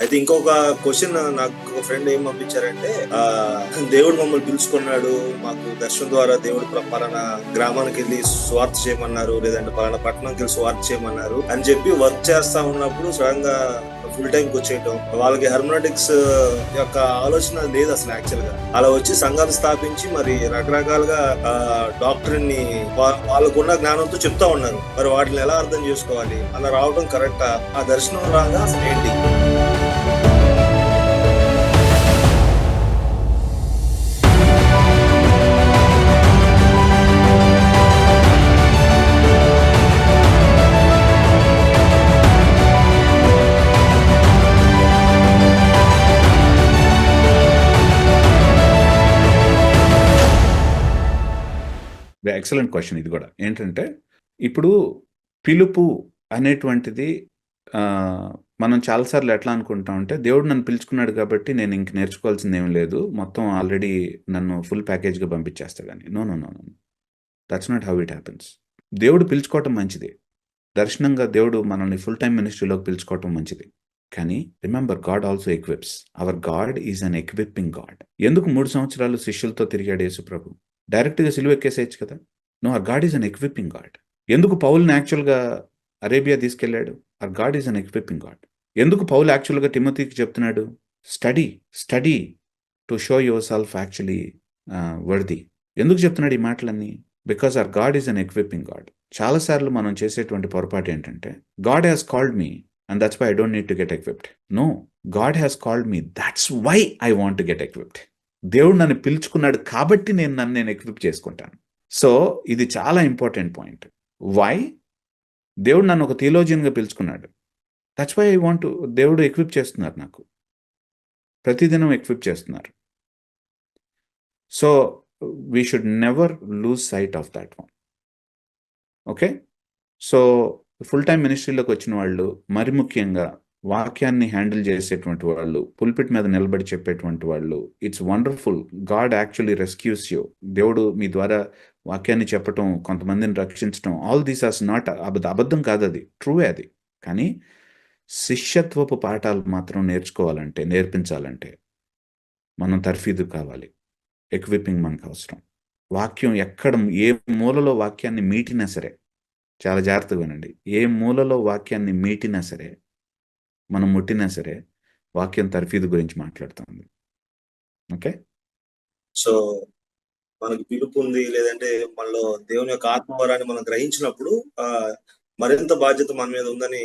అయితే ఇంకొక క్వశ్చన్ నాకు ఒక ఫ్రెండ్ ఏం పంపించారంటే దేవుడు మమ్మల్ని పిలుచుకున్నాడు మాకు దర్శనం ద్వారా దేవుడు పలానా గ్రామానికి వెళ్ళి స్వార్థ చేయమన్నారు లేదంటే పలానా పట్టణంకి వెళ్ళి స్వార్థ చేయమన్నారు అని చెప్పి వర్క్ చేస్తా ఉన్నప్పుడు సడన్గా ఫుల్ టైం వచ్చేయటం. వాళ్ళకి హెర్మనటిక్స్ యొక్క ఆలోచన లేదు అసలు యాక్చువల్గా. అలా వచ్చి సంఘాలు స్థాపించి మరి రకరకాలుగా డాక్టర్ని వాళ్ళకున్న జ్ఞానంతో చెప్తా ఉన్నారు. మరి వాటిని ఎలా అర్థం చేసుకోవాలి? అలా రావడం కరెక్టా ఆ దర్శనం రాగా అసలు ఏంటి? ఎక్సలెంట్ క్వశ్చన్ ఇది కూడా. ఏంటంటే ఇప్పుడు పిలుపు అనేటువంటిది మనం చాలాసార్లు ఎట్లా అనుకుంటాం అంటే దేవుడు నన్ను పిలుచుకున్నాడు కాబట్టి నేను ఇంక నేర్చుకోవాల్సింది ఏం లేదు. మొత్తం ఆల్రెడీ నన్ను ఫుల్ ప్యాకేజ్గా పంపించేస్తాడు కానీ no no no no that's not how it happens దేవుడు పిలుచుకోవటం మంచిది. దర్శనంగా దేవుడు మనల్ని ఫుల్ టైం మినిస్ట్రీలోకి పిలుచుకోవటం మంచిది. కానీ remember God also equips our God is an equipping God ఎందుకు మూడు సంవత్సరాలు శిష్యులతో తిరిగాడు యేసుప్రభు? డైరెక్ట్గా సిలువ ఎక్కేసేయచ్చు కదా. No our God is an equipping God. ఎందుకు పౌల్ని యాక్చువల్గా అరేబియా తీసుకెళ్ళాడు? Our God is an equipping God. ఎందుకు పౌల్ యాక్చువల్గా తిమోతికి చెప్తున్నాడు? Study study to show yourself actually worthy. ఎందుకు చెప్తున్నాడు ఈ మాటలన్నీ? Because our God is an equipping God. చాలాసార్లు మనం చేసేటువంటి పొరపాటు ఏంటంటే God has called me and that's why I don't need to get equipped. No God has called me. That's why I want to get equipped. దేవుడు నన్ను పిలుచుకున్నాడు కాబట్టి నేను నన్ను నేను ఎక్విప్ చేసుకుంటాను. సో ఇది చాలా ఇంపార్టెంట్ పాయింట్ వై దేవుడు నన్ను ఒక థియోలోజియన్గా పిలుచుకున్నాడు. దట్స్ వై ఐ వాంట్ దేవుడు ఎక్విప్ చేస్తున్నారు నాకు. ప్రతిదినం ఎక్విప్ చేస్తున్నారు. So we should never lose sight of that one okay so full time మినిస్ట్రీలోకి వచ్చిన వాళ్ళు మరి ముఖ్యంగా వాక్యాన్ని హ్యాండిల్ చేసేటువంటి వాళ్ళు పుల్పిట్ మీద నిలబడి చెప్పేటువంటి వాళ్ళు it's wonderful God actually rescues you దేవుడు మీ ద్వారా వాక్యాన్ని చెప్పటం కొంతమందిని రక్షించడం ఆల్ దీస్ ఆస్ నాట్ అబద్ధ అబద్ధం కాదు అది. ట్రూ అది. కానీ శిష్యత్వపు పాఠాలు మాత్రం నేర్చుకోవాలంటే నేర్పించాలంటే మనం తర్ఫీదు కావాలి. ఎక్విపింగ్ మనకు అవసరం. వాక్యం ఎక్కడ ఏ మూలలో వాక్యాన్ని మీటినా సరే చాలా జాగ్రత్తగా వినండి. ఏ మూలలో వాక్యాన్ని మీటినా సరే మనం ముట్టినా సరే వాక్యం తర్ఫీదు గురించి మాట్లాడుతుంది. ఓకే? సో మనకి పిలుపు ఉంది లేదంటే మనలో దేవుని యొక్క ఆత్మవరాన్ని మనం గ్రహించినప్పుడు ఆ మరింత బాధ్యత మన మీద ఉందని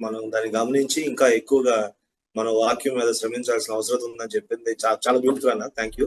మనం దాన్ని గమనించి ఇంకా ఎక్కువగా మనం వాక్యం మీద శ్రమించాల్సిన అవసరం ఉందని చెప్పింది చాలా బ్యూటిఫుల్ అన్న. Thank you